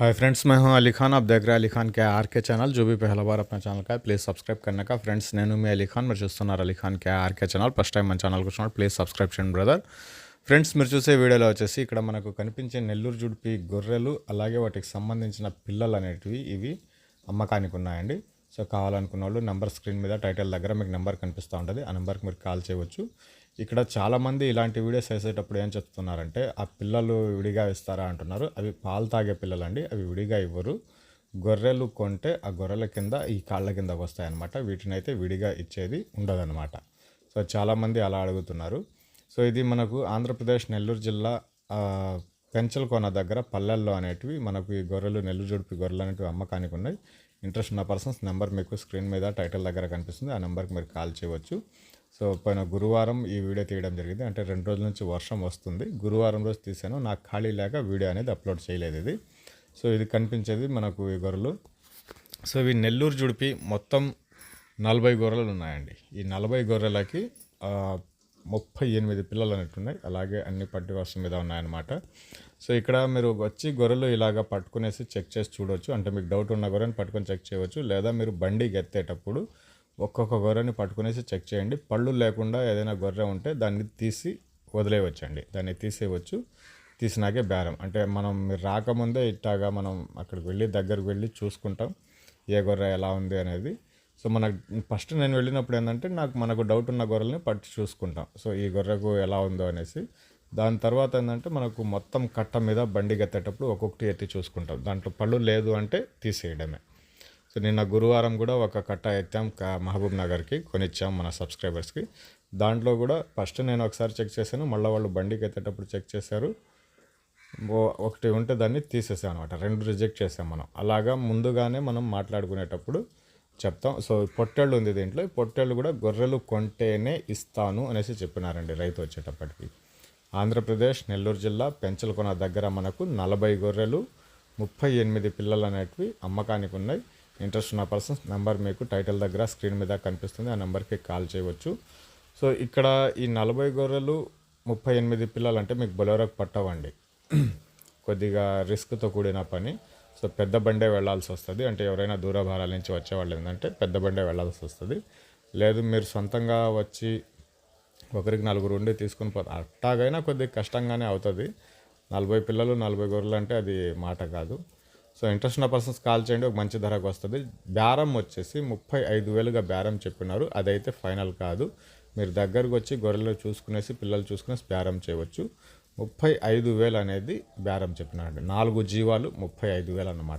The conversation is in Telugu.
हाय फ्रेंड्स मैं हूं अली खान आप देख रहे हैं अली खान के आर के चैनल जो भी पहला बार अपना ఛానల్ का ప్లీజ్ సబ్స్క్రైబ్ करने का ఫ్రెండ్స్ నేను మీ అలీ ఖాన్ మీరు చూస్తున్నారు Ali Khan K RK channel first time మన ఛానల్కి వచ్చినప్పుడు ప్లీజ్ సబ్స్క్రైబ్ చేయండి బ్రదర్ ఫ్రెండ్స్ మీరు చూసే వీడియోలో వచ్చేసి ఇక్కడ మనకు కనిపించే నెల్లూరు జుడిపి గొర్రెలు అలాగే వాటికి సంబంధించిన పిల్లలు అనేటివి ఇవి అమ్మకానికి ఉన్నాయండి సో కావాలనుకున్న వాళ్ళు నెంబర్ స్క్రీన్ మీద టైటిల్ దగ్గర మీకు నెంబర్ కనిపిస్తూ ఉంటుంది. ఆ నెంబర్కి మీరు కాల్ చేయవచ్చు. ఇక్కడ చాలామంది ఇలాంటి వీడియోస్ వేసేటప్పుడు ఏం చెప్తున్నారంటే ఆ పిల్లలు విడిగా ఇస్తారా? అంటున్నారు. అవి పాలు తాగే పిల్లలండి. అవి విడిగా ఇవ్వరు. గొర్రెలు కొంటే ఆ గొర్రెల కింద ఈ కాళ్ళ కిందకు వస్తాయన్నమాట. వీటిని అయితే విడిగా ఇచ్చేది ఉండదన్నమాట. సో చాలామంది అలా అడుగుతున్నారు. సో ఇది మనకు ఆంధ్రప్రదేశ్ నెల్లూరు జిల్లా పెంచలకోన దగ్గర పల్లెల్లో అనేటివి మనకు ఈ గొర్రెలు నెల్లూరు జుడిపి గొర్రెలు అనేటివి అమ్మకానికి ఉన్నాయి. ఇంట్రెస్ట్ ఉన్న పర్సన్స్ నెంబర్ మీకు స్క్రీన్ మీద టైటిల్ దగ్గర కనిపిస్తుంది. ఆ నెంబర్కి మీరు కాల్ చేయవచ్చు. సో పోయిన గురువారం ఈ వీడియో తీయడం జరిగింది. అంటే రెండు రోజుల నుంచి వర్షం వస్తుంది. గురువారం రోజు తీసాను నాకు ఖాళీ లేక వీడియో అనేది అప్లోడ్ చేయలేదు ఇది. సో ఇది కనిపించేది మనకు ఈ గొర్రెలు. సో ఇవి నెల్లూరు జుడిపి మొత్తం నలభై గొర్రెలు ఉన్నాయండి. ఈ నలభై గొర్రెలకి ముప్పై ఎనిమిది పిల్లలు అనేట్టున్నాయి అలాగే అన్ని పట్టి వర్షం మీద ఉన్నాయన్నమాట. సో ఇక్కడ మీరు వచ్చి గొర్రెలు ఇలాగ పట్టుకునేసి చెక్ చేసి చూడవచ్చు అంటే మీకు డౌట్ ఉన్న గొర్రెని పట్టుకొని చెక్ చేయవచ్చు. లేదా మీరు బండి ఎత్తేటప్పుడు ఒక్కొక్క గొర్రెని పట్టుకునేసి చెక్ చేయండి. పళ్ళు లేకుండా ఏదైనా గొర్రె ఉంటే దాన్ని తీసి వదిలేయవచ్చండి. దాన్ని తీసేయవచ్చు. తీసినాకే బేరం. అంటే మనం మీరు రాకముందే ఇట్టాగా మనం అక్కడికి వెళ్ళి దగ్గరికి వెళ్ళి చూసుకుంటాం. ఏ గొర్రె ఎలా ఉంది అనేది. సో మనకు ఫస్ట్ నేను వెళ్ళినప్పుడు ఏంటంటే నాకు మనకు డౌట్ ఉన్న గొర్రెల్ని పట్టి చూసుకుంటాం. సో ఈ గొర్రెకు ఎలా ఉందో అనేసి. దాని తర్వాత ఏంటంటే మనకు మొత్తం కట్ట మీద బండి ఎత్తేటప్పుడు ఒక్కొక్కటి ఎత్తి చూసుకుంటాం. దాంట్లో పళ్ళు లేదు అంటే తీసేయడమే. సో నిన్న గురువారం కూడా ఒక కట్ట ఎత్తాం కా- మహబూబ్ నగర్కి కొనిచ్చాం మన సబ్స్క్రైబర్స్కి. దాంట్లో కూడా ఫస్ట్ నేను ఒకసారి చెక్ చేశాను. మళ్ళీ వాళ్ళు బండికి ఎత్తేటప్పుడు చెక్ చేశారు. ఒకటి ఉంటే దాన్ని తీసేసాం అనమాట రెండు రిజెక్ట్ చేసాం మనం. అలాగా ముందుగానే మనం మాట్లాడుకునేటప్పుడు చెప్తాం. సో పొట్టేళ్ళు ఉంది దీంట్లో. పొట్టెళ్ళు పొట్టేళ్ళు కూడా గొర్రెలు కొంటేనే ఇస్తాను అనేసి చెప్పినారండి రైతు వచ్చేటప్పటికి. ఆంధ్రప్రదేశ్ నెల్లూరు జిల్లా పెంచలకొన దగ్గర మనకు నలభై గొర్రెలు ముప్పై ఎనిమిది పిల్లలు అనేటివి అమ్మకానికి ఉన్నాయి. ఇంట్రెస్ట్ ఉన్న పర్సన్స్ నెంబర్ మీకు టైటిల్ దగ్గర స్క్రీన్ మీద కనిపిస్తుంది. ఆ నెంబర్కి కాల్ చేయవచ్చు. సో ఇక్కడ ఈ నలభై గొర్రెలు ముప్పై ఎనిమిది పిల్లలు అంటే మీకు బొలెరోకి పట్టవండి. కొద్దిగా రిస్క్తో కూడిన పని. సో పెద్ద బండే వెళ్ళాల్సి వస్తుంది. అంటే ఎవరైనా దూరభారాల నుంచి వచ్చేవాళ్ళు ఏంటంటే పెద్ద బండే వెళ్ళాల్సి వస్తుంది. లేదు మీరు సొంతంగా వచ్చి ఒకరికి నలుగురు ఉండి తీసుకుని పో అట్టాగైనా కొద్దిగా కష్టంగానే అవుతుంది. నలభై పిల్లలు నలభై గొర్రెలు అంటే అది మాట కాదు. సో ఇంట్రెస్ట్ ఉన్న పర్సన్స్ కాల్ చేయండి ఒక మంచి ధరకు వస్తుంది. బేరం వచ్చేసి ముప్పై ఐదు వేలుగా బేరం చెప్పినారు. అదైతే ఫైనల్ కాదు. మీరు దగ్గరకు వచ్చి గొర్రెలు చూసుకునేసి పిల్లలు చూసుకునేసి బేరం చేయవచ్చు. ముప్పై ఐదు వేలు అనేది బేరం చెప్పినాడు నాలుగు జీవాలు ముప్పై ఐదు వేలు అన్నమాట.